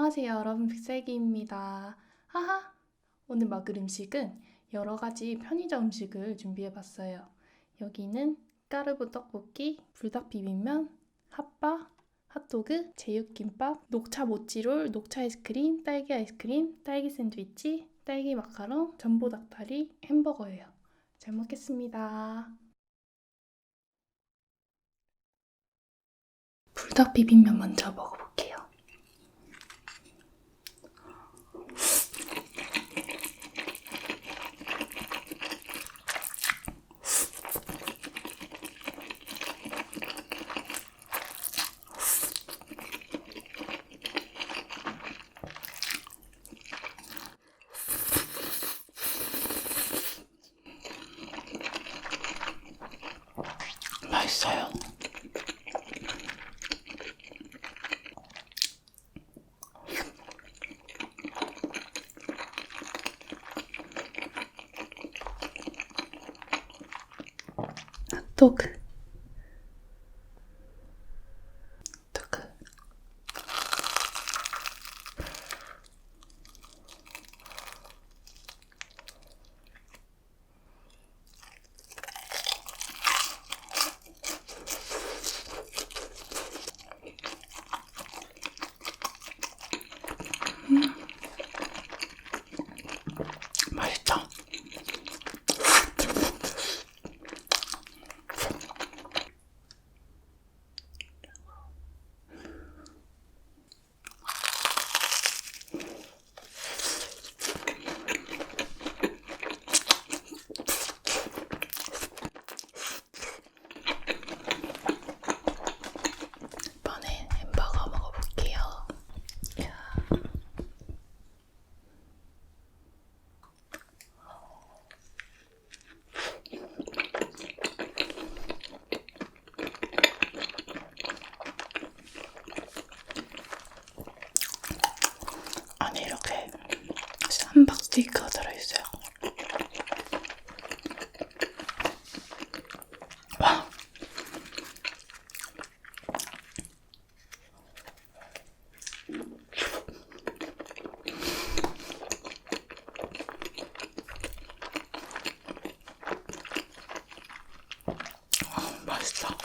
안녕하세요, 여러분. 빅살기입니다. 하하! 오늘 먹을 음식은 여러 가지 편의점 음식을 준비해 봤어요. 여기는 까르보 떡볶이, 불닭 비빔면, 핫바, 핫도그, 제육김밥, 녹차 모찌롤, 녹차 아이스크림, 딸기 아이스크림, 딸기 샌드위치, 딸기 마카롱, 전보 닭다리, 햄버거예요. 잘 먹겠습니다. 불닭 비빔면 먼저 먹어볼게요. 핫 맛있어.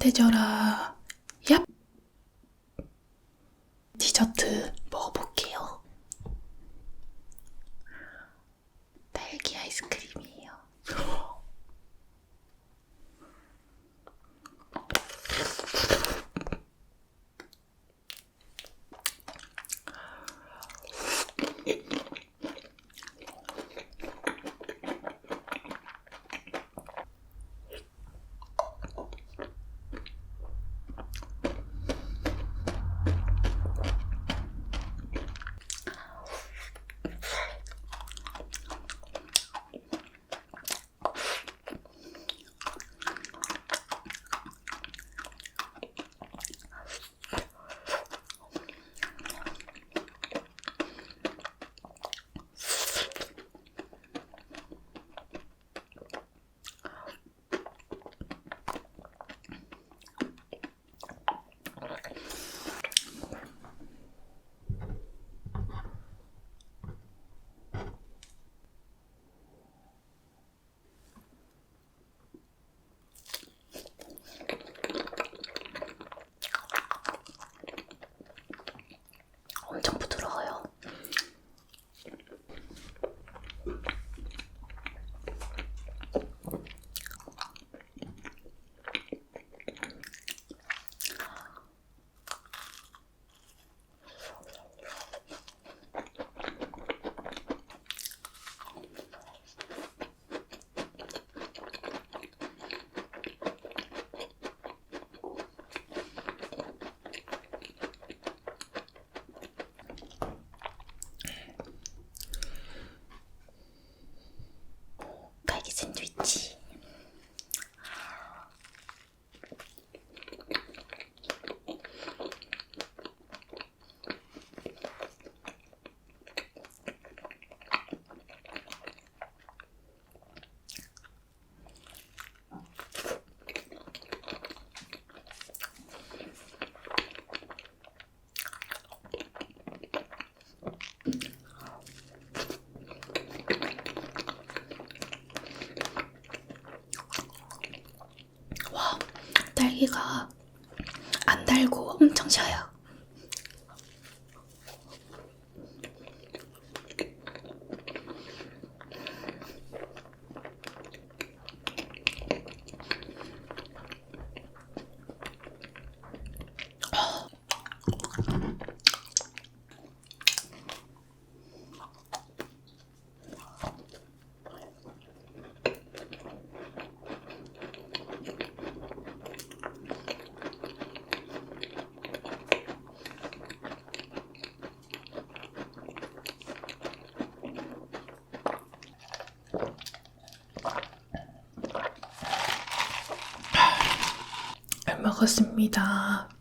깨끗해져라. 딸기가 안 달고 엄청 셔요. 잘 먹었습니다. 뿅.